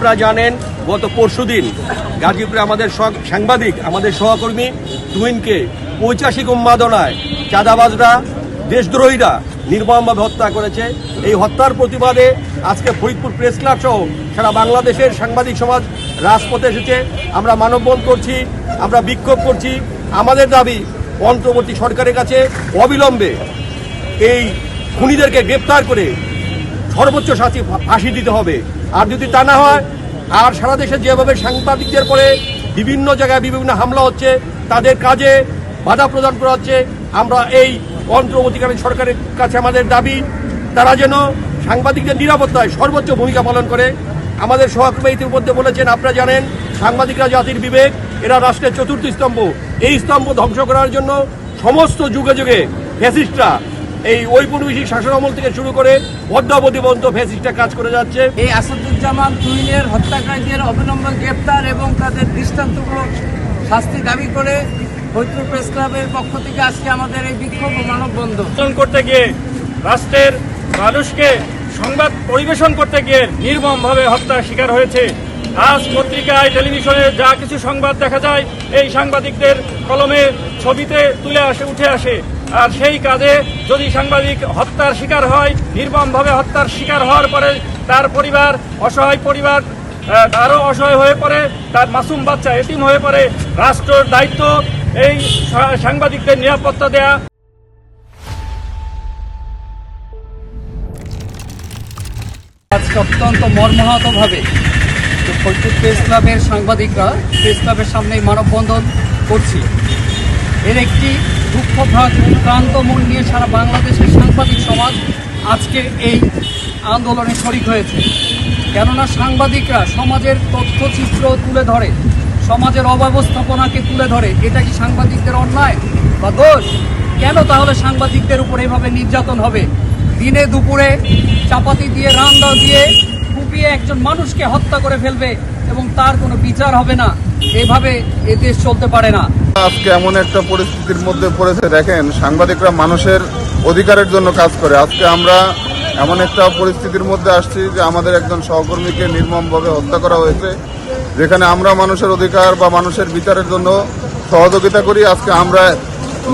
আপনারা জানেন, গত পরশুদিন গাজীপুরে আমাদের সাংবাদিক, আমাদের সহকর্মী তুহিনকে পঁচাশি উন্মাদনায় চাঁদাবাজরা, দেশদ্রোহীরা নির্মমভাবে হত্যা করেছে। এই হত্যার প্রতিবাদে আজকে ফরিদপুর প্রেস ক্লাব সহ সারা বাংলাদেশের সাংবাদিক সমাজ রাজপথে এসেছে। আমরা মানববন্ধন করছি, আমরা বিক্ষোভ করছি। আমাদের দাবি, অন্তর্বর্তী সরকারের কাছে অবিলম্বে এই খুনিদেরকে গ্রেপ্তার করে সর্বোচ্চ শাস্তি ফাঁসি দিতে হবে। আর যদি তা না হয় আর সারা দেশে যেভাবে সাংবাদিকদের পরে বিভিন্ন জায়গায় বিভিন্ন হামলা হচ্ছে, তাদের কাজে বাধা প্রদান করা হচ্ছে, আমরা এই অন্তর্বর্তীকালীন সরকারের কাছে আমাদের দাবি, তারা যেন সাংবাদিকদের নিরাপত্তায় সর্বোচ্চ ভূমিকা পালন করে। আমাদের সহকর্মী ইতিমধ্যে বলেছেন, আপনারা জানেন, সাংবাদিকরা জাতির বিবেক, এরা রাষ্ট্রের চতুর্থ স্তম্ভ। এই স্তম্ভ ধ্বংস করার জন্য সমস্ত যুগে যুগে ফ্যাসিস্টরা এই ঔপনিবেশিক শাসন আমল থেকে শুরু করে অদ্যাবধি পর্যন্ত ফ্যাসিস্টরা কাজ করে যাচ্ছে। এই আসাদুজ্জামান তুহিনের হত্যাকারীদের অবিলম্বে গ্রেপ্তার এবং তাদের দৃষ্টান্তমূলক শাস্তি দাবি করে ফরিদপুর প্রেস ক্লাবের পক্ষ থেকে আজকে আমাদের এই বিক্ষোভ মানববন্ধন। করতে গিয়ে রাষ্ট্রের মানুষকে সংবাদ পরিবেশন করতে গিয়ে নির্মমভাবে হত্যার শিকার হয়েছে। আজ পত্রিকায় টেলিভিশনে যা কিছু সংবাদ দেখা যায় এই সাংবাদিকদের কলমে ছবিতে তুলে আসে উঠে আসে। আর সেই কাজে যদি সাংবাদিক হত্যার শিকার হয় নির্মমভাবে হত্যার শিকার হওয়ার পরে তার পরিবার অসহায় পরিবার আহ, আরও অসহায় হয়ে পড়ে তার মাসুম বাচ্চা এটিম হয়ে পড়ে রাষ্ট্রের দায়িত্ব এই সাংবাদিকদের নিরাপত্তা দেয়া। অত্যন্ত মর্মাহতভাবে ফরিদপুর প্রেস ক্লাবের সাংবাদিকরা প্রেস ক্লাবের সামনে মানববন্ধন করছি। এর একটি দুঃখ ভ্রান্ত মন নিয়ে সারা বাংলাদেশের সাংবাদিক সমাজ আজকের এই আন্দোলনে শরিক হয়েছে। কেননা সাংবাদিকরা সমাজের তথ্যচিত্র তুলে ধরে, সমাজের অব্যবস্থাপনাকে তুলে ধরে, এটা কি সাংবাদিকদের অন্যায় বা দোষ? কেন তাহলে সাংবাদিকদের উপর এভাবে নির্যাতন হবে? দিনে দুপুরে চাপাতি দিয়ে রান্দা দিয়ে কুপিয়ে একজন মানুষকে হত্যা করে ফেলবে এবং তার কোনো বিচার হবে না। এভাবে এ দেশ চলতে পারে না। আজকে এমন একটা পরিস্থিতির মধ্যে পড়েছে, দেখেন, সাংবাদিকরা মানুষের অধিকারের জন্য কাজ করে। আজকে আমরা এমন একটা পরিস্থিতির মধ্যে আসছি যে আমাদের একজন সহকর্মীকে নির্মমভাবে হত্যা করা হয়েছে, যেখানে আমরা মানুষের অধিকার বা মানুষের বিচারের জন্য সহযোগিতা করি। আজকে আমরা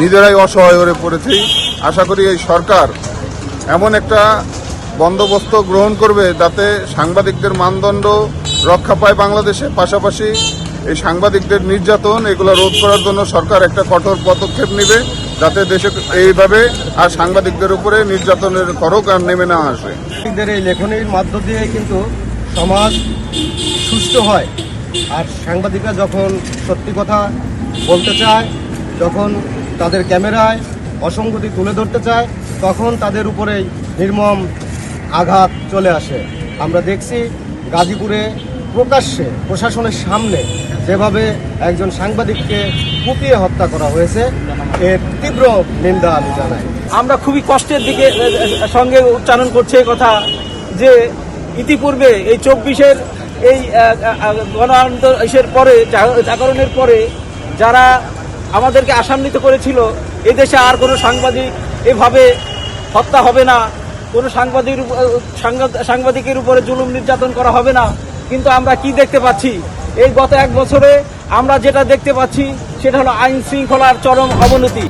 নিজেরাই অসহায় হয়ে পড়েছি। আশা করি এই সরকার এমন একটা বন্দোবস্ত গ্রহণ করবে যাতে সাংবাদিকদের মানদণ্ড রক্ষা পায় বাংলাদেশে। পাশাপাশি এই সাংবাদিকদের নির্যাতন, এগুলো রোধ করার জন্য সরকার একটা কঠোর পদক্ষেপ নেবে যাতে দেশে এইভাবে আর সাংবাদিকদের উপরে নির্যাতনের করক আর নেমে না আসে। এই লেখনীর মাধ্য দিয়ে কিন্তু সমাজ সুস্থ হয়। আর সাংবাদিকরা যখন সত্যি কথা বলতে চায়, যখন তাদের ক্যামেরায় অসঙ্গতি তুলে ধরতে চায়, তখন তাদের উপরেই নির্মম আঘাত চলে আসে। আমরা দেখছি গাজীপুরে প্রকাশ্যে, প্রশাসনের সামনে যেভাবে একজন সাংবাদিককে কুপিয়ে হত্যা করা হয়েছে, এর তীব্র নিন্দা আমি জানাই। আমরা খুবই কষ্টের দিকে সঙ্গে উচ্চারণ করছি কথা যে ইতিপূর্বে এই চব্বিশের এই গণ আন্দোলন ইসের পরে জাগরণের পরে যারা আমাদেরকে আসান্বিত করেছিল, এদেশে আর কোনো সাংবাদিক এভাবে হত্যা হবে না। কোনো সাংবাদিক সাংবাদিকের উপরে জুলুম নির্যাতন করা হবে না। কিন্তু আমরা কি দেখতে পাচ্ছি? এই গত এক বছরে আমরা যেটা দেখতে পাচ্ছি, সেটা হলো আইন শৃঙ্খলার চরম অবনতি।